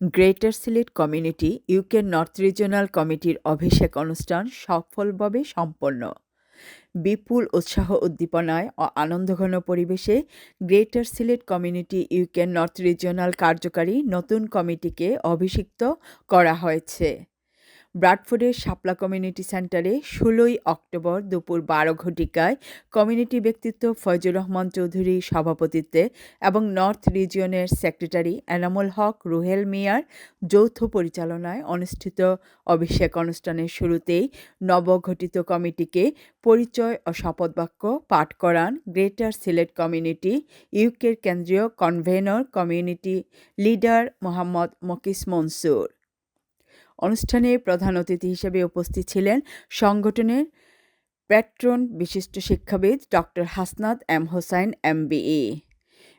Greater Sylhet community UK north regional কমিটির অভিষেক অনুষ্ঠান সফলভাবে সম্পন্ন। বিপুল উৎসাহ উদ্দীপনায় ও আনন্দঘন পরিবেশে greater Sylhet community UK north regional কার্যকারী নতুন কমিটিকে অভিষিক্ত করা হয়েছে। ব্রাডফোর্ডের শাপলা কমিউনিটি সেন্টারে ষোলোই অক্টোবর দুপুর বারো ঘটিকায় কমিউনিটি ব্যক্তিত্ব ফয়জুর রহমান চৌধুরীর সভাপতিত্বে এবং নর্থ রিজিয়নের সেক্রেটারি এনামুল হক, রুহেল মিয়ার যৌথ পরিচালনায় অনুষ্ঠিত অভিষেক অনুষ্ঠানের শুরুতেই নবগঠিত কমিটিকে পরিচয় ও শপথবাক্য পাঠ করান গ্রেটার সিলেট কমিউনিটি, ইউকের কেন্দ্রীয় convener community leader Mohammad Mokis Mansur. অনুষ্ঠানে প্রধান অতিথি হিসেবে উপস্থিত ছিলেন সংগঠনের প্যাট্রন বিশিষ্ট শিক্ষাবিদ doctor Hasnat M Hossain, MBA.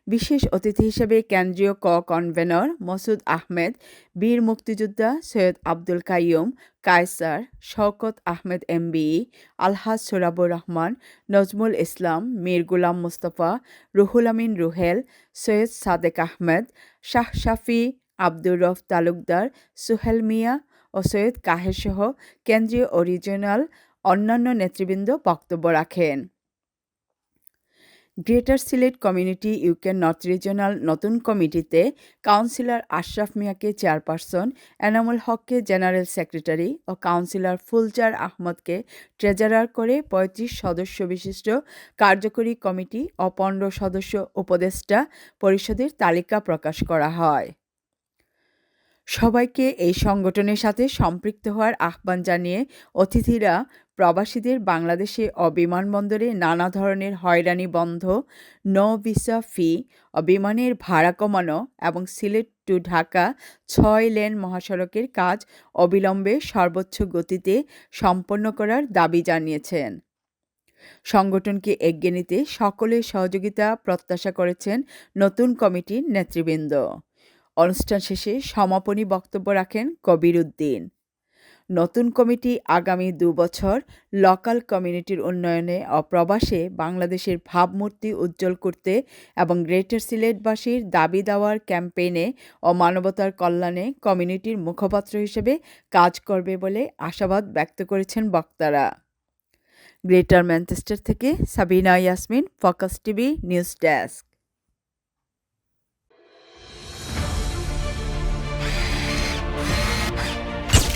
বিশেষ অতিথি হিসেবে কেন্দ্রীয় ক কনভেনর মসুদ আহমেদ, বীর মুক্তিযোদ্ধা সৈয়দ আব্দুল কাইয়ুম, কায়সার শওকত আহমেদ এমবিই আলহাজ সোরাবুর রহমান, নজমুল ইসলাম, মীর গুলাম মুস্তফা, রুহুল আমিন রুহেল, সৈয়দ সাদেক আহমেদ, শাহ শাফি আব্দুর রফ তালুকদার, সুহেল মিয়া ও সৈয়দ কাহেরসহ কেন্দ্রীয় ও রিজিওনাল অন্যান্য নেতৃবৃন্দ বক্তব্য রাখেন। Greater Sylhet community UK north regional নতুন কমিটিতে কাউন্সিলর আশরাফ মিয়াকে চেয়ারপারসন, এনামুল হককে জেনারেল সেক্রেটারি ও কাউন্সিলর ফুলচার আহমদকে ট্রেজারার করে পঁয়ত্রিশ সদস্য বিশিষ্ট কার্যকরী কমিটি ও পনেরো সদস্য উপদেষ্টা পরিষদের তালিকা প্রকাশ করা হয়। সবাইকে এই সংগঠনের সাথে সম্পৃক্ত হওয়ার আহ্বান জানিয়ে অতিথিরা প্রবাসীদের বাংলাদেশে ও বিমানবন্দরে নানা ধরনের হয়রানি বন্ধ, নো ভিসা ফি, ও বিমানের ভাড়া কমানো এবং সিলেট টু ঢাকা ছয় লেন মহাসড়কের কাজ অবিলম্বে সর্বোচ্চ গতিতে সম্পন্ন করার দাবি জানিয়েছেন। সংগঠনকে এগিয়ে নিতে সকলের সহযোগিতা প্রত্যাশা করেছেন নতুন কমিটির নেতৃবৃন্দ। অনুষ্ঠান শেষে সমাপনী বক্তব্য রাখেন কবির উদ্দিন নতুন কমিটি আগামী দুবছর লোকাল কমিউনিটির উন্নয়নে ও প্রবাসে বাংলাদেশের ভাবমূর্তি উজ্জ্বল করতে এবং গ্রেটার সিলেটবাসীর দাবি দেওয়ার ক্যাম্পেইনে ও মানবতার কল্যাণে কমিউনিটির মুখপাত্র হিসেবে কাজ করবে বলে আশাবাদ ব্যক্ত করেছেন বক্তারা। গ্রেটার ম্যানচেস্টার থেকে Sabina Yasmin focus TV news desk